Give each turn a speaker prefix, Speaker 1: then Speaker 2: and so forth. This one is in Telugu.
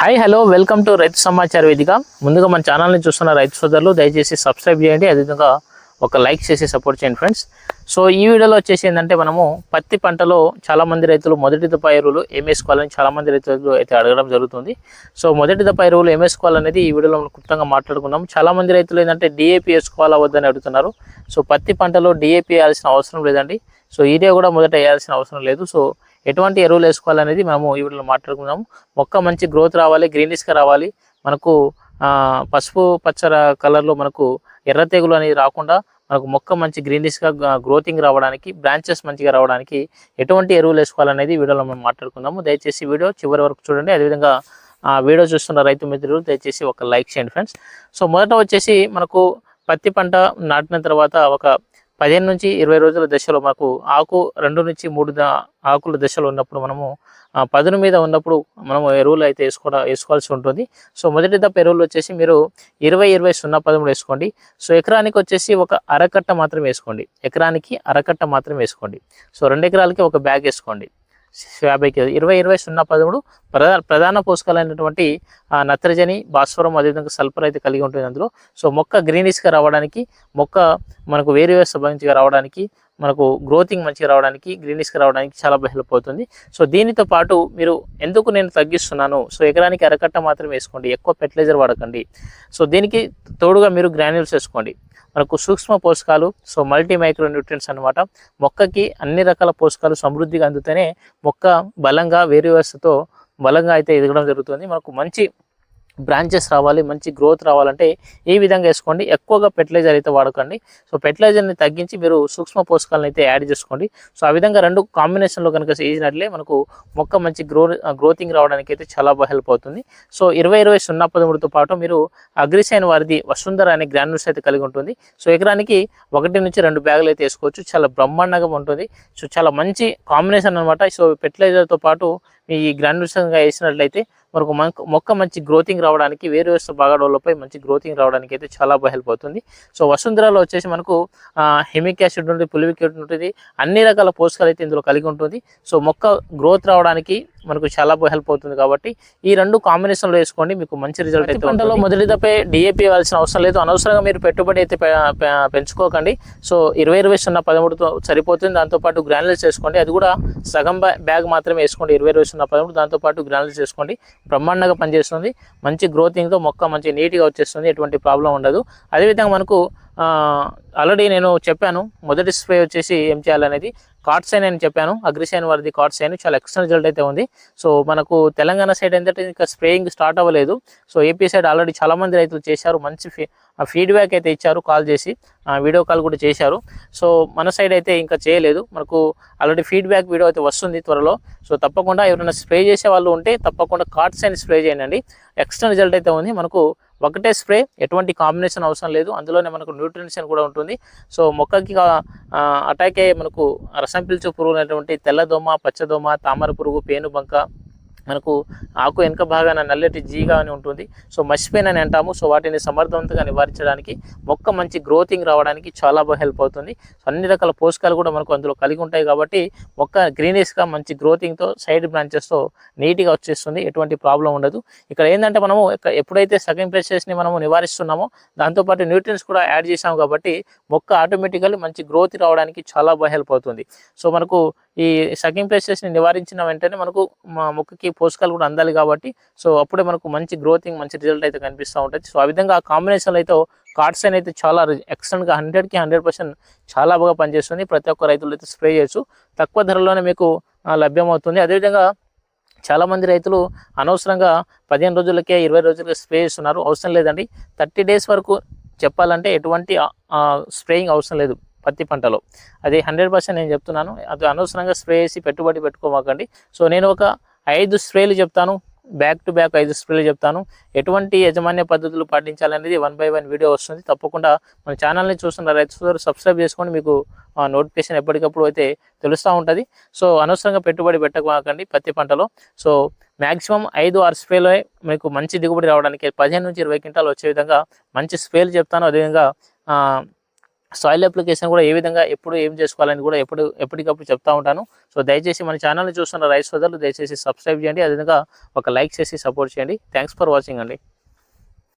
Speaker 1: హాయ్ హలో వెల్కమ్ టు రైతు సమాచార వేదిక ముందుగా మన ఛానల్ని చూస్తున్న రైతు సోదరులు దయచేసి సబ్స్క్రైబ్ చేయండి. అదేవిధంగా ఒక లైక్ చేసి సపోర్ట్ చేయండి ఫ్రెండ్స్ సో ఈ వీడియోలో వచ్చేసి ఏంటంటే మనము పత్తి పంటలో చాలా మంది రైతులు మొదటి దప ఎరువులు ఏం వేసుకోవాలని చాలా రైతులు అయితే అడగడం జరుగుతుంది. సో మొదటి దప్ప ఎరువులు ఏం వేసుకోవాలనేది ఈ వీడియోలో మనం క్లుప్తంగా మాట్లాడుకుందాం. చాలామంది రైతులు ఏంటంటే డిఏపి వేసుకోవాలా వద్దని అడుగుతున్నారు. సో పత్తి పంటలో డిఏపి వేయాల్సిన అవసరం లేదండి. సో ఈడియా కూడా మొదట వేయాల్సిన అవసరం లేదు. సో ఎటువంటి ఎరువులు వేసుకోవాలనేది మనము ఈ వీడియోలో మాట్లాడుకున్నాము మొక్క మంచి గ్రోత్ రావాలి గ్రీనిష్గా రావాలి. మనకు పసుపు పచ్చ కలర్లో మనకు ఎర్ర తెగులు అనేది రాకుండా మనకు మొక్క మంచి గ్రీనిష్గా గ్రోతింగ్ రావడానికి బ్రాంచెస్ మంచిగా రావడానికి ఎటువంటి ఎరువులు వేసుకోవాలనేది వీడియోలో మనం మాట్లాడుకుందాము. దయచేసి వీడియో చివరి వరకు చూడండి. అదేవిధంగా ఆ వీడియో చూస్తున్న రైతు మిత్రులు దయచేసి ఒక లైక్ చేయండి ఫ్రెండ్స్. సో మొదట వచ్చేసి మనకు పత్తి పంట నాటిన తర్వాత ఒక పదిహేను నుంచి ఇరవై రోజుల దశలో మాకు ఆకు రెండు నుంచి మూడు ఆకుల దశలో ఉన్నప్పుడు మనము పదును మీద ఉన్నప్పుడు మనము ఎరువులు అయితే వేసుకోవడం వేసుకోవాల్సి ఉంటుంది. సో మొదటి దప్ప ఎరువులు వచ్చేసి మీరు ఇరవై ఇరవై సున్నా పదమూడు వేసుకోండి. సో ఎకరానికి వచ్చేసి ఒక అరకట్ట మాత్రం వేసుకోండి. ఎకరానికి అరకట్ట మాత్రం వేసుకోండి. సో రెండు ఎకరాలకి ఒక బ్యాగ్ వేసుకోండి. యాభై కేజీ ఇరవై ఇరవై సున్నా పదమూడు ప్రధాన ప్రధాన పోషకాలైనటువంటి అయినటువంటి నత్రజని భాస్వరం అదేవిధంగా సల్ఫర్ అయితే కలిగి ఉంటుంది అందులో. సో మొక్క గ్రీనిష్గా రావడానికి మొక్క మనకు వేరు వేరు మంచిగా రావడానికి మనకు గ్రోతింగ్ మంచిగా రావడానికి గ్రీనిష్గా రావడానికి చాలా హెల్ప్ అవుతుంది. సో దీనితో పాటు మీరు ఎందుకు నేను తగ్గిస్తున్నాను? సో ఎకరానికి అరకట్ట మాత్రం వేసుకోండి ఎక్కువ ఫెర్టిలైజర్ వాడకండి. సో దీనికి తోడుగా మీరు గ్రాన్యూల్స్ వేసుకోండి. మనకు సూక్ష్మ పోషకాలు సో మల్టీ మైక్రో న్యూట్రియన్స్ అనమాట మొక్కకి అన్ని రకాల పోషకాలు సమృద్ధిగా అందుతూనే మొక్క బలంగా వేరు వ్యవస్థతో బలంగా అయితే ఎదగడం జరుగుతుంది. మనకు మంచి బ్రాంచెస్ రావాలి మంచి గ్రోత్ రావాలంటే ఈ విధంగా వేసుకోండి. ఎక్కువగా ఫెర్టిలైజర్ అయితే వాడకండి. సో ఫెర్టిలైజర్ని తగ్గించి మీరు సూక్ష్మ పోషకాలను అయితే యాడ్ చేసుకోండి. సో ఆ విధంగా రెండు కాంబినేషన్లో కనుక చేసినట్లే మనకు మొక్క మంచి గ్రో గ్రోతింగ్ రావడానికి అయితే చాలా బాగా హెల్ప్ అవుతుంది. సో ఇరవై ఇరవై సున్నా పదమూడుతో పాటు మీరు అగ్రిసైన్ వారిది వసుంధర అనే గ్రాన్యూల్స్ అయితే కలిగి ఉంటుంది. సో ఎకరానికి ఒకటి నుంచి రెండు బ్యాగులు అయితే వేసుకోవచ్చు. చాలా బ్రహ్మాండంగా ఉంటుంది. సో చాలా మంచి కాంబినేషన్ అనమాట సో ఫెర్టిలైజర్తో పాటు ఈ గ్రాన్యూల్స్గా వేసినట్లయితే మనకు మొక్క మొక్క మంచి గ్రోతింగ్ రావడానికి వేరు వేరు బాగాడోళ్ళపై మంచి గ్రోతింగ్ రావడానికి అయితే చాలా బాగా హెల్ప్ అవుతుంది. సో వసుంధరలో వచ్చేసి మనకు హెమిక్ యాసిడ్ ఉంటుంది పులివిక్ ఉంటుంది అన్ని రకాల పోషకాలు అయితే ఇందులో కలిగి ఉంటుంది. సో మొక్క గ్రోత్ రావడానికి మనకు చాలా బాగా హెల్ప్ అవుతుంది కాబట్టి ఈ రెండు కాంబినేషన్లో వేసుకోండి మీకు మంచి రిజల్ట్ అయితే పంటలో మొదటి దప్పే డిఏపి ఇవ్వాల్సిన అవసరం లేదు. అనవసరంగా మీరు పెట్టుబడి అయితే పెంచుకోకండి. సో ఇరవై ఇరవై సున్నా పదమూడుతో సరిపోతుంది. దాంతోపాటు గ్రానులస్ వేసుకోండి. అది కూడా సగం బ్యా- బ్యాగ్ మాత్రమే వేసుకోండి. ఇరవై ఇరవై సున్నా పదమూడు దాంతోపాటు గ్రానులస్ వేసుకోండి. బ్రహ్మాండంగా పనిచేస్తుంది. మంచి గ్రోతింగ్తో మొక్క మంచి నీట్గా వచ్చేస్తుంది. ఎటువంటి ప్రాబ్లం ఉండదు. అదేవిధంగా మనకు ఆల్రెడీ నేను చెప్పాను. మొదటి స్ప్రే వచ్చేసి ఏం చేయాలనేది? కార్డ్సైన్ అని చెప్పాను. అగ్రిసైన్ వారిది కార్డ్సైన్ చాలా ఎక్సలెంట్ రిజల్ట్ అయితే ఉంది. సో మనకు తెలంగాణ సైడ్ ఏంటంటే ఇంకా స్ప్రేయింగ్ స్టార్ట్ అవ్వలేదు. సో ఏపీ సైడ్ ఆల్రెడీ చాలామంది రైతులు చేశారు. మంచి ఫీ ఫీడ్బ్యాక్ అయితే ఇచ్చారు కాల్ చేసి. వీడియో కాల్ కూడా చేశారు. సో మన సైడ్ అయితే ఇంకా చేయలేదు. మనకు ఆల్రెడీ ఫీడ్బ్యాక్ వీడియో అయితే వస్తుంది త్వరలో. సో తప్పకుండా ఎవరైనా స్ప్రే చేసే వాళ్ళు ఉంటే తప్పకుండా కార్డ్సైన్ స్ప్రే చేయండి. ఎక్స్ట్రా రిజల్ట్ అయితే ఉంది. మనకు ఒకటే స్ప్రే ఎటువంటి కాంబినేషన్ అవసరం లేదు. అందులోనే మనకు న్యూట్రిషన్ కూడా ఉంటుంది. సో మొక్కకి అటాక్ అయ్యే మనకు రసం పీల్చు పురుగు అనేటువంటి తెల్లదోమ పచ్చదోమ తామర పురుగు పేనుబంక మనకు ఆకు వెనుక భాగాన నల్లటి జీగా అని ఉంటుంది. సో మసిపోయిన అని అంటాము. సో వాటిని సమర్థవంతంగా నివారించడానికి మొక్క మంచి గ్రోతింగ్ రావడానికి చాలా బాగా హెల్ప్ అవుతుంది. సో అన్ని రకాల పోషకాలు కూడా మనకు అందులో కలిగి ఉంటాయి కాబట్టి మొక్క గ్రీనిష్గా మంచి గ్రోతింగ్తో సైడ్ బ్రాంచెస్తో నీట్గా వచ్చేస్తుంది. ఎటువంటి ప్రాబ్లం ఉండదు. ఇక్కడ ఏంటంటే మనము ఎప్పుడైతే సగం ప్రెషర్స్ని మనము నివారిస్తున్నామో దాంతోపాటు న్యూట్రియన్స్ కూడా యాడ్ చేసాము కాబట్టి మొక్క ఆటోమేటికల్లీ మంచి గ్రోత్ రావడానికి చాలా బాగా హెల్ప్ అవుతుంది. సో మనకు ఈ సకింగ్ ప్లేసెస్ని నివారించిన వెంటనే మనకు మా మొక్కకి పోషకాలు కూడా అందాలి కాబట్టి సో అప్పుడే మనకు మంచి గ్రోతింగ్ మంచి రిజల్ట్ అయితే కనిపిస్తూ ఉంటుంది. సో ఆ విధంగా ఆ కాంబినేషన్లో అయితే కార్డ్స్ అయితే చాలా ఎక్సలెంట్గా హండ్రెడ్కి హండ్రెడ్ పర్సెంట్ చాలా బాగా పనిచేస్తుంది. ప్రతి ఒక్క రైతులు అయితే స్ప్రే చేయొచ్చు. తక్కువ ధరలోనే మీకు లభ్యమవుతుంది. అదేవిధంగా చాలామంది రైతులు అనవసరంగా పదిహేను రోజులకే ఇరవై రోజులకే స్ప్రే చేస్తున్నారు. అవసరం లేదండి. థర్టీ డేస్ వరకు చెప్పాలంటే ఎటువంటి స్ప్రేయింగ్ అవసరం లేదు. పత్తి పంటలో. అది హండ్రెడ్ పర్సెంట్ నేను చెప్తున్నాను. అది అనవసరంగా స్ప్రే చేసి పెట్టుబడి పెట్టుకోమాకండి. సో నేను ఒక ఐదు స్ప్రేలు చెప్తాను. బ్యాక్ టు బ్యాక్ ఐదు స్ప్రేలు చెప్తాను. ఎటువంటి యాజమాన్య పద్ధతులు పాటించాలనేది వన్ బై వన్ వీడియో వస్తుంది. తప్పకుండా మన ఛానల్ని చూస్తున్న రైతు సబ్స్క్రైబ్ చేసుకోండి మీకు నోటిఫికేషన్ ఎప్పటికప్పుడు అయితే తెలుస్తూ ఉంటుంది. సో అనవసరంగా పెట్టుబడి పెట్టకమాకండి పత్తి పంటలో. సో మ్యాక్సిమం ఐదు ఆరు స్ప్రేలో మీకు మంచి దిగుబడి రావడానికి పదిహేను నుంచి ఇరవై క్వింటాలు వచ్చే విధంగా మంచి స్ప్రేలు చెప్తాను. అదేవిధంగా సాయిల్ అప్లికేషన్ కూడా ఏ విధంగా ఎప్పుడు ఏం చేసుకోవాలని కూడా ఎప్పుడు ఎప్పటికప్పుడు చెప్తా ఉంటాను. సో దయచేసి మన ఛానల్ని చూస్తున్న రైస్ సోదరులు దయచేసి సబ్స్క్రైబ్ చేయండి. అదేవిధంగా ఒక లైక్ చేసి సపోర్ట్ చేయండి. థ్యాంక్స్ ఫర్ వాచింగ్ అండి.